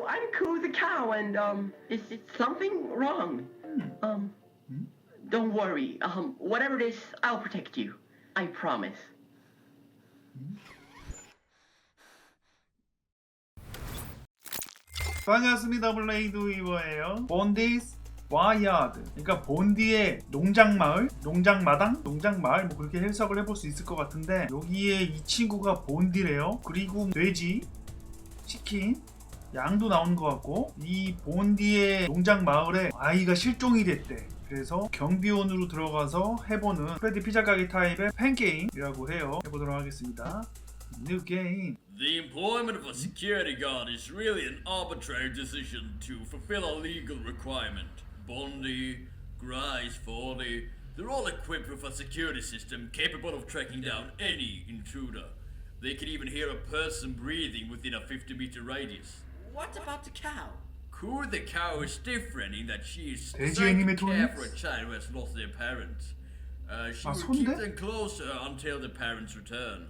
no, I'm cool the cow, and um, is it something wrong? Hmm. Um, Hmm? don't worry. Um, whatever it is, I'll protect you. I promise. 반갑습니다 블레이드 위버예요 본디스 와야드 그러니까 본디의 농장마을 농장마당 농장마을 뭐 그렇게 해석을 해볼 수 있을 것 같은데 여기에 이 친구가 본디래요 그리고 돼지 치킨 양도 나오는 것 같고 이 본디의 농장 마을에 아이가 실종이 됐대 그래서 경비원으로 들어가서 해보는 프레디 피자 가게 타입의 팬게임이라고 해요 해보도록 하겠습니다 뉴 게임 The employment of a security guard is really an arbitrary decision to fulfill a legal requirement. Bondi, Grice, Fordy, they're all equipped with a security system capable of tracking down any intruder. They can even hear a person breathing within a 50 meter radius. What about the cow? Cool. the cow is different in that she is psychic care for a child who has lost their parents. Uh, she keeps will keep them closer until the parents return.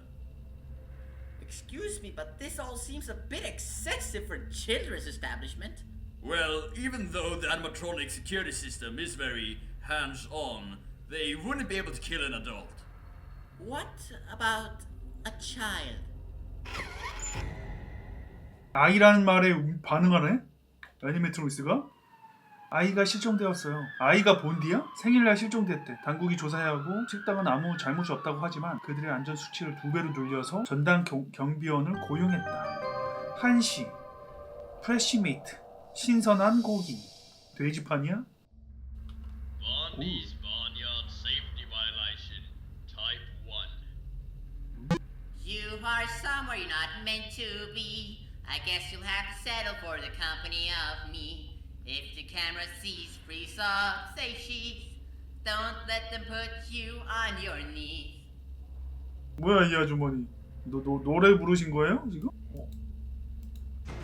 Excuse me, but this all seems a bit excessive for a children's establishment. Well, even though the animatronic security system is very hands-on, they wouldn't be able to kill an adult. What about a child? 아이라는 말에 반응하네? 애니메트로이스가? 아이가 실종되었어요. 아이가 본디야? 생일날 실종됐대. 당국이 조사해야 하고 식당은 아무 잘못이 없다고 하지만 그들의 안전 수치를 두 배로 늘려서 전담 경, 경비원을 고용했다. 한시, 프레시메이트, 신선한 고기, 돼지판이야? Bondi's Barnyard Safety Violation, Type 1. You are somewhere not meant to be. I guess you'll have to settle for the company of me. If the camera sees free soft, say she's. Don't let them put you on your knees. 뭐야 이 아주머니? 너, 너 노래 부르신 거예요 지금? 어.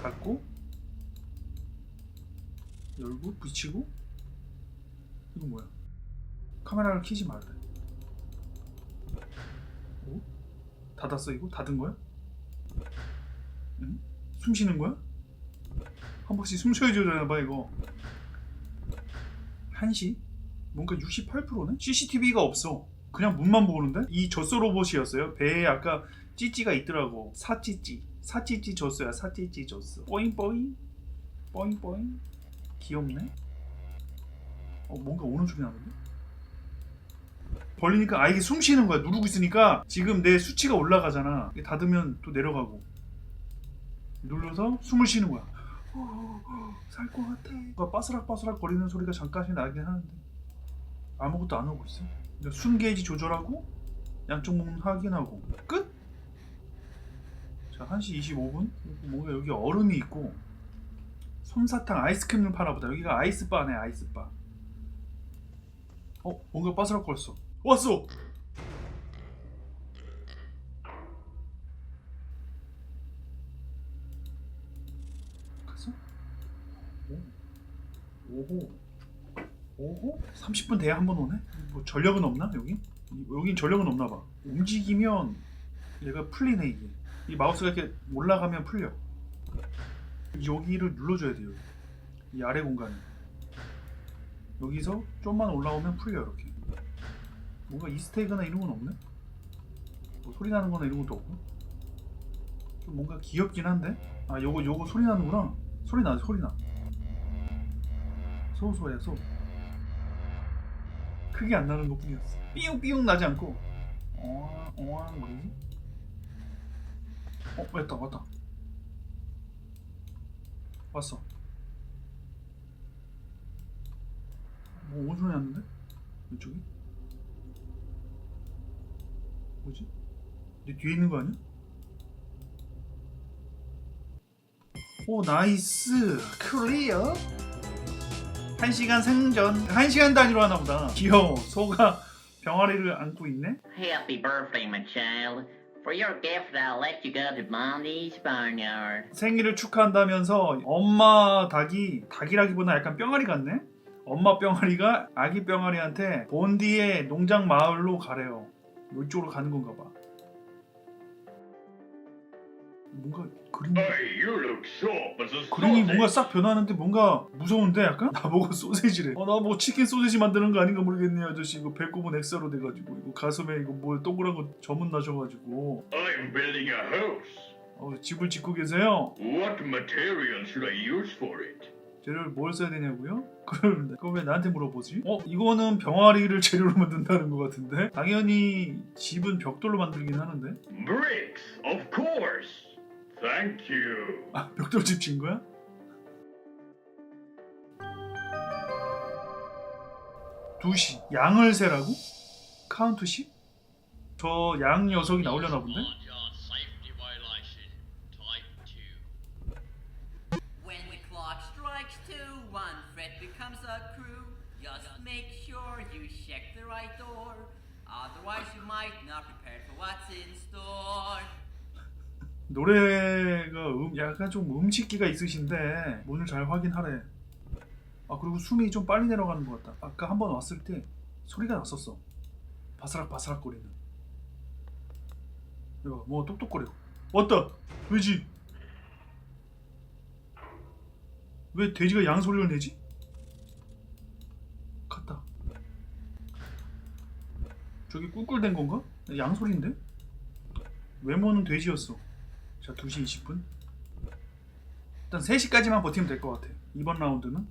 닫고 열고 붙이고 이거 뭐야? 카메라를 켜지 말래. 어? 닫았어 이거? 닫은 거야? 응? 숨 쉬는 거야? 한 번씩 숨 쉬어줘야 봐 이거. 한시? 뭔가 68%네? CCTV가 없어. 그냥 문만 보는데? 이 젖소 로봇이었어요. 배에 아까 찌찌가 있더라고. 사찌찌. 사찌찌 젖소야. 사찌찌 젖소. 뽀잉뽀잉. 뽀잉뽀잉. 귀엽네. 어, 뭔가 오는 소리 나는데? 벌리니까 아 이게 숨 쉬는 거야. 누르고 있으니까 지금 내 수치가 올라가잖아. 닫으면 또 내려가고. 눌러서 숨을 쉬는 거야. 살 것 같아. 뭔가 바스락바스락 거리는 소리가 잠깐씩 나긴 하는데 아무것도 안 하고 있어. 그냥 숨 게이지 조절하고 양쪽 몸 확인하고 끝. 자 1시 25분. 뭔가 여기 얼음이 있고 솜사탕 아이스크림을 파나 보다. 여기가 아이스바네 아이스바. 어 뭔가 바스락 거렸어. 왔어. 갔어? 오. 오호. 오호? 30분 돼야 한 번 오네? 뭐 전력은 없나 여기? 여긴 전력은 없나 봐. 움직이면 얘가 풀리네 이게. 이 마우스가 이렇게 올라가면 풀려. 여기를 눌러줘야 돼요. 이 아래 공간에. 여기서 좀만 올라오면 풀려 이렇게. 뭔가 이스테이크나 이런 건 없네? 뭐 소리 나는 거나 이런 것도 없고. 좀 뭔가 귀엽긴 한데? 아 요거 요거 소리 나는구나. 소리 나 소리 나. 소소야 소. 크게 안 나는 것 뿐이었어. 삐용삐용 나지 않고 어앙 어앙 뭐지? 어 왔다 왔다. 왔어. 뭐 어디서 났는데? 이쪽이? 뭐지? 내 뒤에 있는 거 아니야? 오 나이스 클리어 1시간 생전 1시간 단위로 하나 보다. 귀여워. 소가 병아리를 안고 있네? Happy birthday, my child. For your gift, I'll let you go to Bondi's Barnyard. 생일을 축하한다면서 엄마 닭이 닭이라기보다 약간 뿅아리 같네? 엄마 뿅아리가 아기 뿅아리한테 본디의 농장 마을로 가래요. 이쪽으로 가는 건가 봐. 뭔가 그림이 a 그림이 뭔가. 싹 변하는데 뭔가 무서운데 약간 나보고 소세지래. 어 나 뭐 치킨 소세지 만드는 거 아닌가 모르겠네 아저씨 이거 배꼽은 엑사로 돼가지고 이거 가슴에 이거 뭐 동그란 거 점은 나셔가지고 I'm building a house. 어, 집을 짓고 계세요. What material should I use for it? 재료를 뭘 써야 되냐고요? 그걸 그걸 왜 나한테 물어보지? 어 이거는 병아리를 재료로 만든다는 것 같은데 당연히 집은 벽돌로 만들긴 하는데 Bricks, of course. Thank you. 아 벽돌집 지은 거야? 두시 양을 세라고? 카운트시? 저 양 녀석이 나오려나 본데? When the clock strikes two, one thread becomes a crew. Just make sure you check the right door. Otherwise, you might not prepare for what's in store. 노래가 음, 약간 좀 음식기가 있으신데 문을 잘 확인하래. 아 그리고 숨이 좀 빨리 내려가는 것 같다. 아까 한 번 왔을 때 소리가 났었어. 바스락 바스락 거리는. 이거 뭐 똑똑거려. 왔다. 왜지? 왜 돼지가 양 소리를 내지? 갔다. 저기 꿀꿀댄 건가? 양 소리인데? 외모는 돼지였어. 자 2시 20분? 일단 3시까지만 버티면 될 것 같아. 이번 라운드는?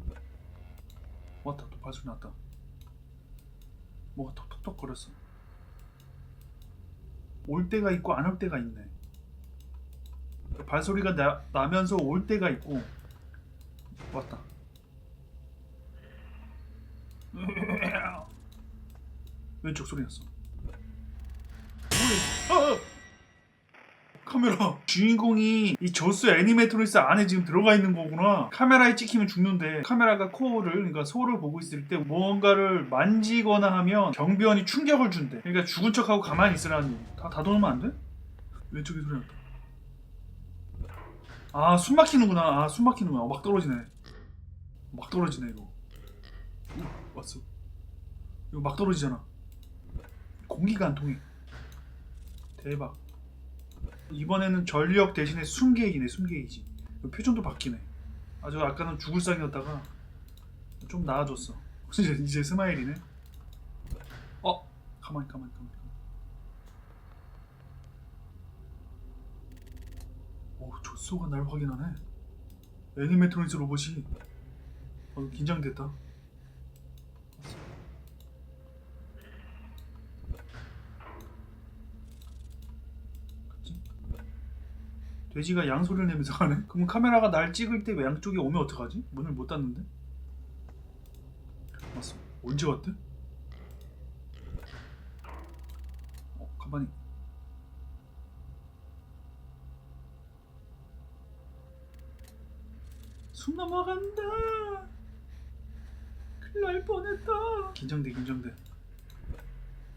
왔다 또 발소리 났다. 뭐가 톡톡톡 거렸어. 올 때가 있고 안 올 때가 있네. 발소리가 나, 나면서 올 때가 있고. 왔다. 왼쪽 소리 났어 카메라. 주인공이 이 저스 애니메트로니스 안에 지금 들어가 있는 거구나. 카메라에 찍히면 죽는데 카메라가 코를 그러니까 소를 보고 있을 때 뭔가를 만지거나 하면 경비원이 충격을 준대. 그러니까 죽은 척하고 가만히 있으라는 얘기. 다 닫아놓으면 안 돼? 왼쪽에 소리 났다. 아 숨 막히는구나. 아 숨 막히는구나. 어, 막 떨어지네. 막 떨어지네 이거. 오, 왔어. 이거 막 떨어지잖아. 공기가 안 통해. 대박 이번에는 전력 대신에 숨게이지네 숨게이지. 표정도 바뀌네. 아주 아까는 죽을 상이었다가 좀 나아졌어. 이제, 이제 스마일이네. 어 가만히 가만히 가만히 오 조쏘가 날 확인하네. 애니메트로닉스 로봇이. 어, 긴장됐다 돼지가 양 소리를 내면서 가네? 그럼 카메라가 날 찍을 때 양쪽에 오면 어떡하지? 문을 못 닫는데? 왔어. 언제 왔대? 어, 가만히. 숨 넘어간다. 큰일 날 뻔했다. 긴장돼, 긴장돼.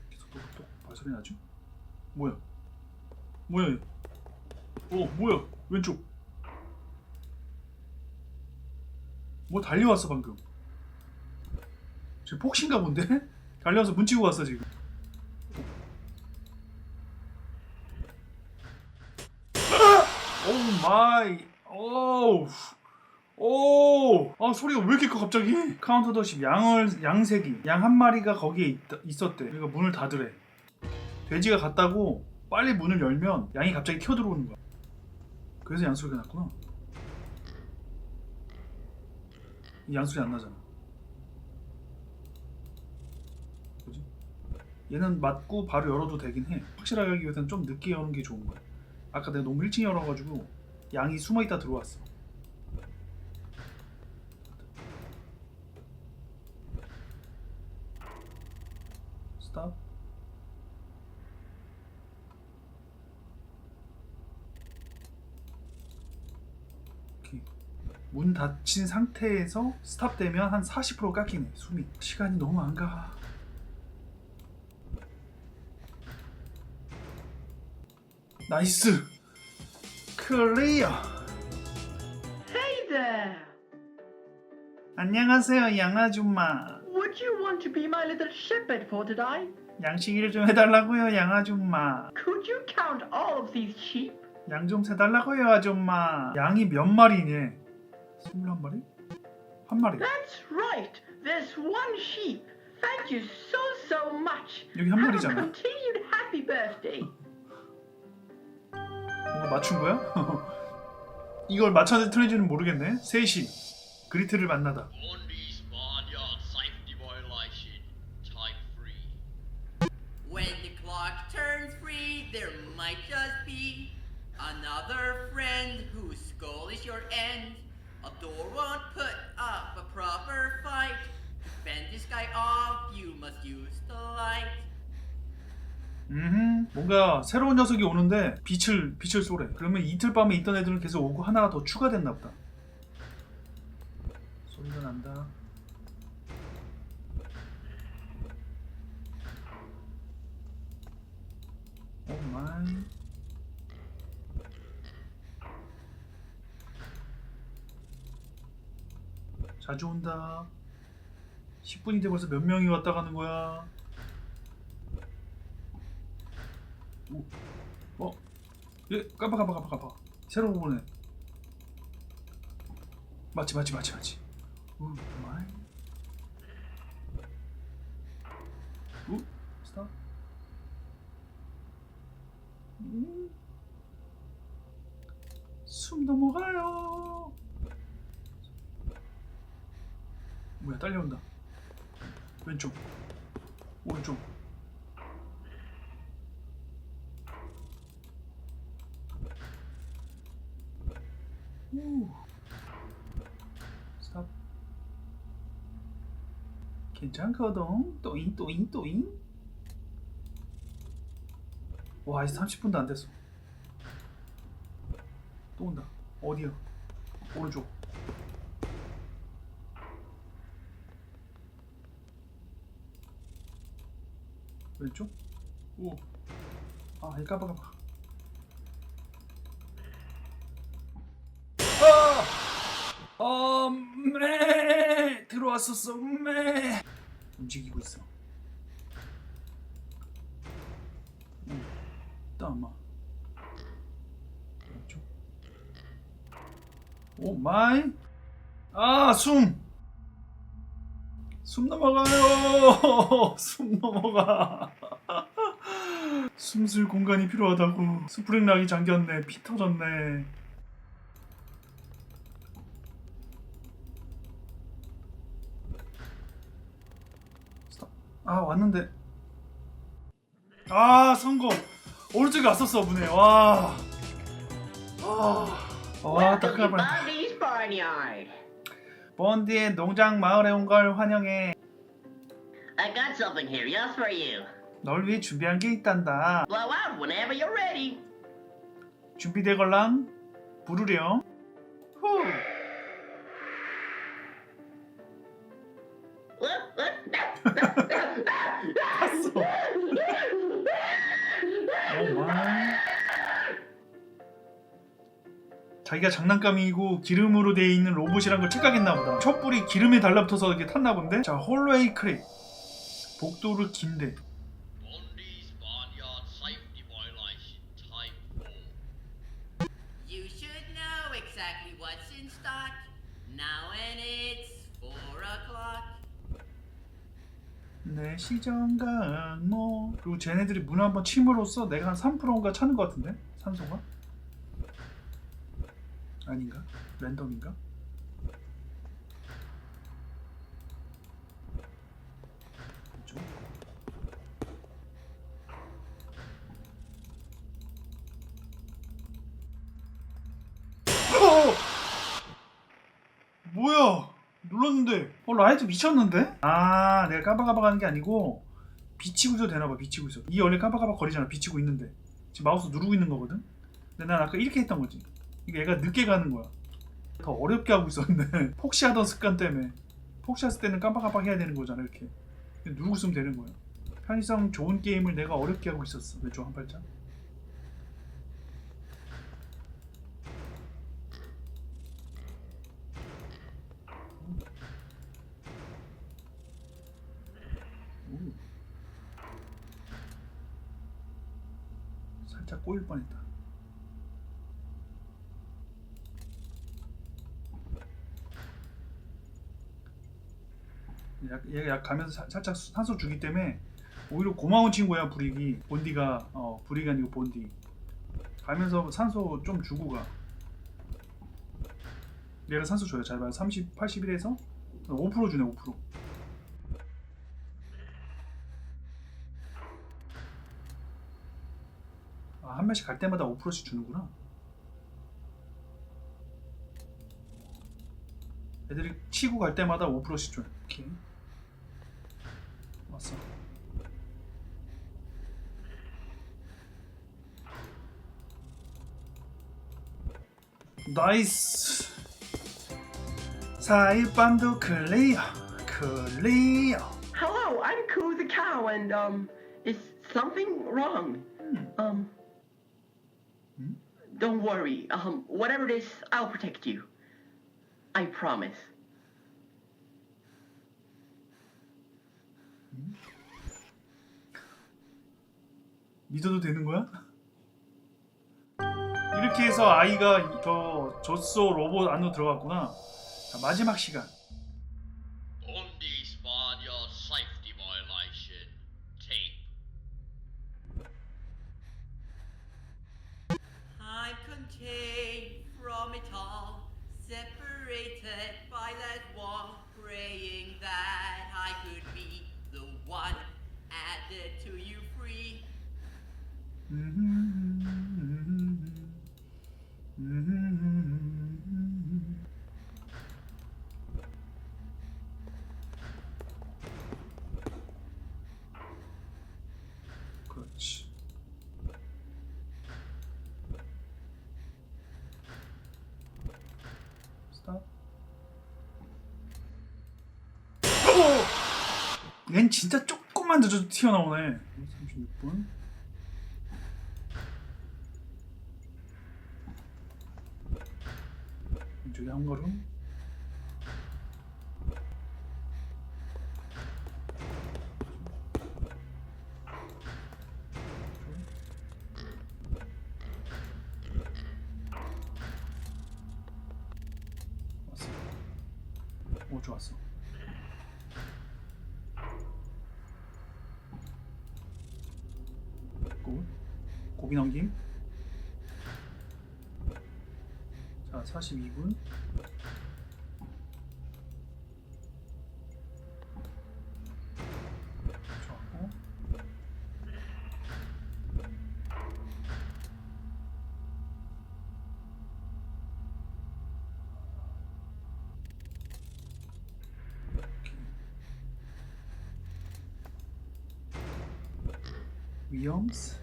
계속 똑똑 발소리 나죠? 뭐야? 뭐야? 얘? 어 뭐야 왼쪽 뭐 달려왔어 방금 저 폭신가 본데? 달려와서 문 치고 왔어 지금 아! 오 마이 오우 오, 아 소리가 왜 이렇게 커 갑자기? 카운터 더십 양을 양색이 양한 마리가 거기에 있, 있었대. 그러니까 문을 닫으래. 돼지가 갔다고 빨리 문을 열면 양이 갑자기 튀어 들어오는 거야. 그래서 양소리가 났구나. 이 양소리 안 나잖아. 뭐지? 얘는 맞고 바로 열어도 되긴 해. 확실하게 하기 위해서는 좀 늦게 여는 게 좋은 거야. 아까 내가 너무 일찍 열어가지고 양이 숨어 있다 들어왔어. 스탑. 오케이. 문 닫힌 상태에서 스탑되면 한 40% 깎이네 숨이 시간이 너무 안 가. 나이스 클리어 Hey there! 안녕하세요 양아줌마 Would you want to be my little shepherd for today? 양식이를 좀 해달라고요 양아줌마 Could you count all of these sheep? 양 좀 세달라고요 아줌마 양이 몇 마리니? 21마리? 한 마리 That's right. There's one sheep. Thank you so, so much. 여기 한 Have a 마리잖아 continued happy birthday. 뭔가 맞춘 거야? 이걸 맞췄는지 틀린지는 모르겠네 3시 그리트를 만나다 Bondi's Barnyard Safety Violation Type 3. When the clock turns three, there might just be another friend whose skull is your end. A door won't put up a proper fight. To fend this guy off, you must use the light. 음, 뭔가 새로운 녀석이 오는데 빛을 빛을 쏘래. 그러면 이틀 밤에 있던 애들은 계속 오고 하나가 더 추가됐나 보다. 소리가 난다. 오 마이. 자주 온다. 10분인데 벌써 몇 명이 왔다 가는 거야. 어? 예, 깜빡 깜빡 깜빡 깜빡 새로 보네 맞지 맞지 맞지 맞지 우 마이 우 스타 음. 숨 넘어가요 뭐야 딸려온다 왼쪽 오른쪽 우. 스탑. 괜찮거든. 또잉 또잉 또잉. 와 이제 30분도 안 됐어. 또 온다. 어디야? 오른쪽. 왼쪽? 오. 아, 이 깜빡깜빡. 아! 어, 매 들어왔었어, 매 움직이고 있어. 응, 따마. 왼쪽. 오 마이. 아, 숨. 숨 넘어가요. 숨 넘어가. 숨 쉴 공간이 필요하다고. 스프링 락이 잠겼네. 피 터졌네. 스탑. 아 왔는데. 아 성공. 오른쪽에 왔었어 문에. 와. 아. 와 to 딱하면. 본디의 농장 마을에 온 걸 환영해. I got something here just for you. 널 위해 준비한 게 있단다. Blow out whenever you're ready. 준비되걸랑 부르렴. 후. 자기가 장난감이고 기름으로 되어 있는 로봇이란 걸 착각했나 보다. 촛불이 기름에 달라붙어서 이렇게 탔나 본데. 자, 홀웨이 크랙. 복도를 긴데. Bondi's Barnyard Safety Violation Type 4. You should know exactly what's in stock. Now and it's four o'clock. 내 시정강모 그리고 쟤네들이 문 한번 침으로써 내가 한 3%인가 차는 것 같은데 산소가 아닌가? 랜덤인가. 어! 뭐야? 눌렀는데. 어 라이트 미쳤는데? 아 내가 깜빡깜빡하는 게 아니고 비치고 있어도 되나봐 비치고 있어 이 원래 깜빡깜빡 거리잖아 비치고 있는데. 지금 마우스 누르고 있는 거거든? 근데 난 아까 이렇게 했던 거지 얘가 늦게 가는 거야. 더 어렵게 하고 있었네 폭시하던 습관 때문에 폭시했을 때는 깜빡깜빡 해야 되는 거잖아 이렇게. 누르고 있으면 되는 거야. 편의성 좋은 게임을 내가 어렵게 하고 있었어. 왼쪽 한 발짝 오. 살짝 꼬일 뻔했다. 약, 얘가 약 가면서 사- 살짝 수- 산소 주기 때문에 오히려 고마운 친구야 브릭이. 본디가 어 브릭이 아니고 본디. 가면서 산소 좀 주고 가. 얘가 산소 줘요. 잘 봐요. 30, 81에서 5% 주네 5% 아, 한 명씩 갈 때마다 5%씩 주는구나. 애들이 치고 갈 때마다 5%씩 줘요. 오케 이 왔어 나이스 사이반도 클리어 클리어 Hello, I'm Coo the cow, and um, is something wrong? Um, Hmm? don't worry. Um, whatever it is, I'll protect you. I promise. 믿어도 되는 거야? 이렇게 해서 아이가 저 젖소 로봇 안으로 들어갔구나 자, 마지막 시간 Bondi spawned your safety violation. Tape. I'm contained from it all, separated by that wall, praying that I could be the one added to you free. 그렇지 스탑 오! 얜 진짜 조금만 늦어도 튀어나오네. 36분. 왼쪽에 한 걸음 왔어 오 좋았어 굿 고비 넘김 자 42분. 좋았고. 위험스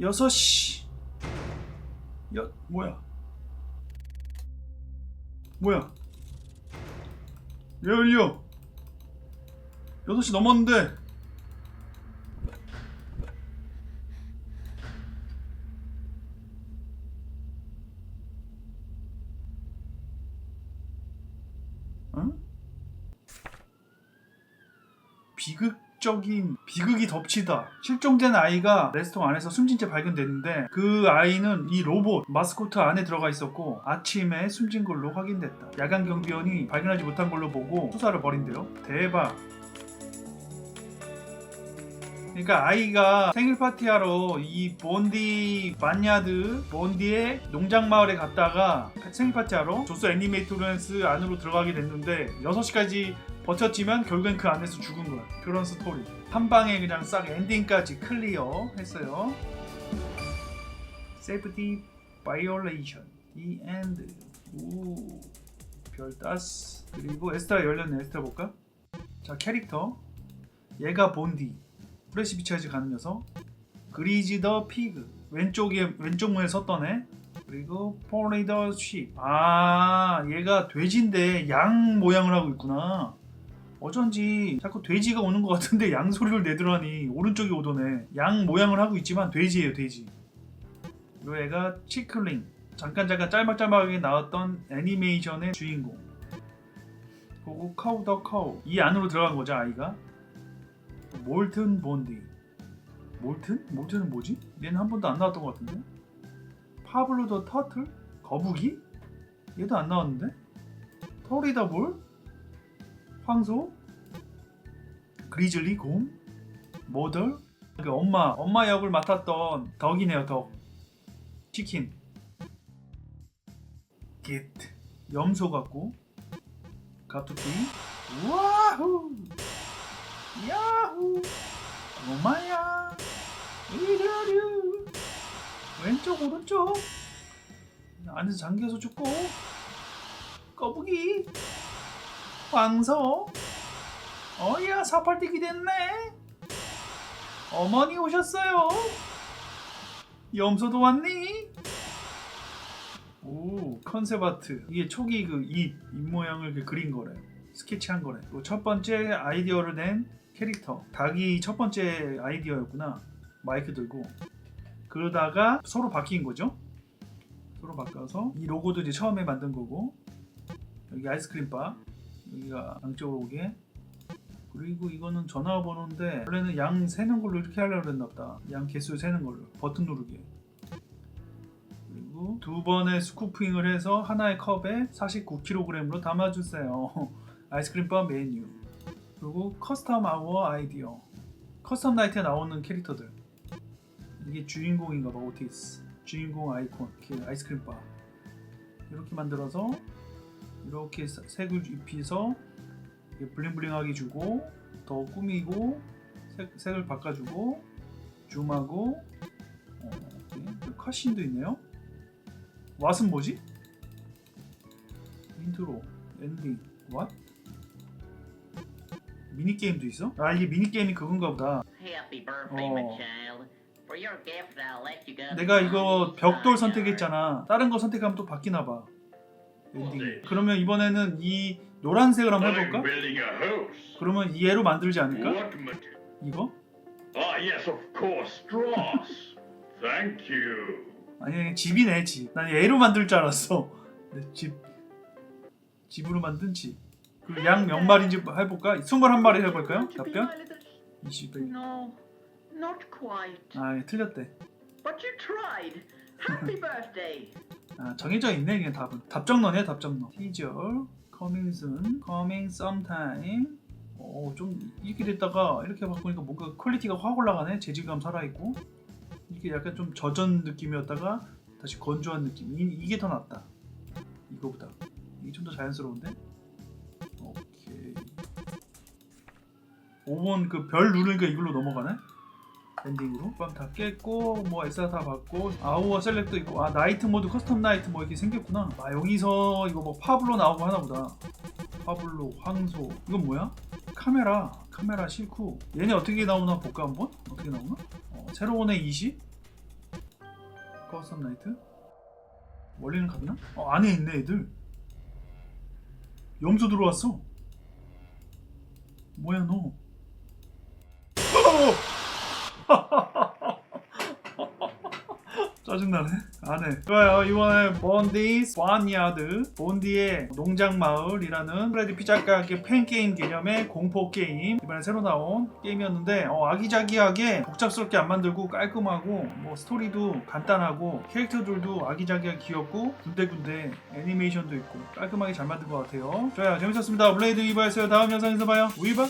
6시. 여 뭐야? 뭐야? 왜 울려? 6시 넘었는데. 비극적인 비극이 덮치다. 실종된 아이가 레스토랑 안에서 숨진 채 발견됐는데 그 아이는 이 로봇 마스코트 안에 들어가 있었고 아침에 숨진 걸로 확인됐다. 야간 경비원이 발견하지 못한 걸로 보고 수사를 벌인대요. 대박. 그러니까 아이가 생일 파티하러 이 본디 반야드 본디의 농장 마을에 갔다가 생일 파티하러 조스 애니메이토렌스 안으로 들어가게 됐는데 6시까지 버텼지만 결국엔 그 안에서 죽은 거야. 그런 스토리. 한 방에 그냥 싹 엔딩까지 클리어 했어요. 세이프티 바이올레이션 이 엔드 우 별따스. 그리고 에스트라 열렸네. 에스트라 볼까? 자 캐릭터. 얘가 본디. 프레시 비치아지 가는 녀석. 그리지 더 피그. 왼쪽에 왼쪽 문에 섰던 애 그리고 포리더 쉽 아 얘가 돼지인데 양 모양을 하고 있구나 어쩐지 자꾸 돼지가 오는 것 같은데 양 소리를 내더라니 오른쪽이 오더네 양 모양을 하고 있지만 돼지예요 돼지 요 애가 치클링 잠깐 잠깐 짤막짤막하게 나왔던 애니메이션의 주인공 그리고 카우 더 카우 이 안으로 들어간 거죠 아이가 몰튼 본디 몰튼? 몰튼은 뭐지? 얘는 한 번도 안 나왔던 것 같은데 파블로 더 터틀? 거북이? 얘도 안 나왔는데? 터리다 볼? 황소? 그리즐리 곰? 모덜? 그 엄마 엄마 역을 맡았던 덕이네요 덕. 치킨. 깃 염소 같고. 가투피. 와후 야후 엄마야! 이려류 왼쪽 오른쪽. 안에서 잠겨서 죽고. 거북이 황소? 어이야 사팔뛰기 됐네. 어머니 오셨어요. 염소도 왔니? 오 컨셉 아트. 이게 초기 그입입 모양을 그 그린 거래. 스케치한 거래. 그리고 첫 번째 아이디어를 낸 캐릭터. 닭이 첫 번째 아이디어였구나. 마이크 들고. 그러다가 서로 바뀐 거죠? 서로 바꿔서 이 로고도 이제 처음에 만든 거고. 여기 아이스크림 바 여기가 양쪽으로 오게. 그리고 이거는 전화번호인데 원래는 양 세는 걸로 이렇게 하려고 그랬나 보다. 양 개수 세는 걸로 버튼 누르기 그리고 두 번의 스쿠핑을 해서 하나의 컵에 49kg으로 담아주세요. 아이스크림 바 메뉴. 그리고 커스텀 아워 아이디어. 커스텀 나이트에 나오는 캐릭터들. 이게 주인공인가 봐 오티스. 주인공 아이콘 이렇게 아이스크림 바. 이렇게 만들어서 이렇게 사- 색을 입히서 블링블링하게 주고 더 꾸미고 색, 색을 바꿔주고 줌하고 어, 컷신도 있네요 왓은 뭐지? 인트로 엔딩 왓? 미니게임도 있어? 아 이게 미니게임이 그건가 보다 go. 내가 이거 벽돌 선택했잖아. 다른 거 선택하면 또 바뀌나 봐. 엔딩. 그러면 이번에는 이 노란색을 한번 해볼까? 그러면 이 얘로 만들지 않을까? 이거? Ah, yes, of course, straws. Thank you. 아니 집이네 집. 난 얘로 만들 줄 알았어. 네, 집. 집으로 만든 집. 그양몇 마리인지 해볼까? 21마리 해볼까요? 답변? my little- 20. No, not quite. 아 틀렸대. But you tried. Happy birthday. 아 정해져 있네 그냥 답은. 답정너네 답정너. 티저. coming soon. coming sometime. 어, 좀 이렇게 됐다가 이렇게 바꾸니까 뭔가 퀄리티가 확 올라가네. 재질감 살아있고. 이게 약간 좀 젖은 느낌이었다가 다시 건조한 느낌. 이, 이게 더 낫다. 이거보다. 이게 좀 더 자연스러운데? 오케이. 5번 그 별 누르니까 이걸로 넘어가네? 엔딩으로. 그럼 다 깼고, 뭐 엑사 다 받고, 아우어 셀렉트 있고, 아 나이트 모드, 커스텀 나이트 뭐 이렇게 생겼구나. 아 여기서 이거 뭐 파블로 나오고 하나 보다. 파블로, 황소. 이건 뭐야? 카메라, 카메라 실쿠. 얘네 어떻게 나오나 볼까 한번? 어떻게 나오나? 어, 새로운 애 20? 커스텀 나이트? 원리는 갔나? 어, 안에 있네 애들. 염소 들어왔어. 뭐야 너? 짜증나네. 안 해. 좋아요. 이번에 본디 스완야드 본디의 농장마을이라는 프레디 피자 가게 팬게임 개념의 공포게임 이번에 새로 나온 게임이었는데 어, 아기자기하게 복잡스럽게 안 만들고 깔끔하고 뭐 스토리도 간단하고 캐릭터들도 아기자기하게 귀엽고 군데군데 애니메이션도 있고 깔끔하게 잘 만든 것 같아요. 좋아요. 재밌었습니다. 블레이드 위바였어요. 다음 영상에서 봐요. 위바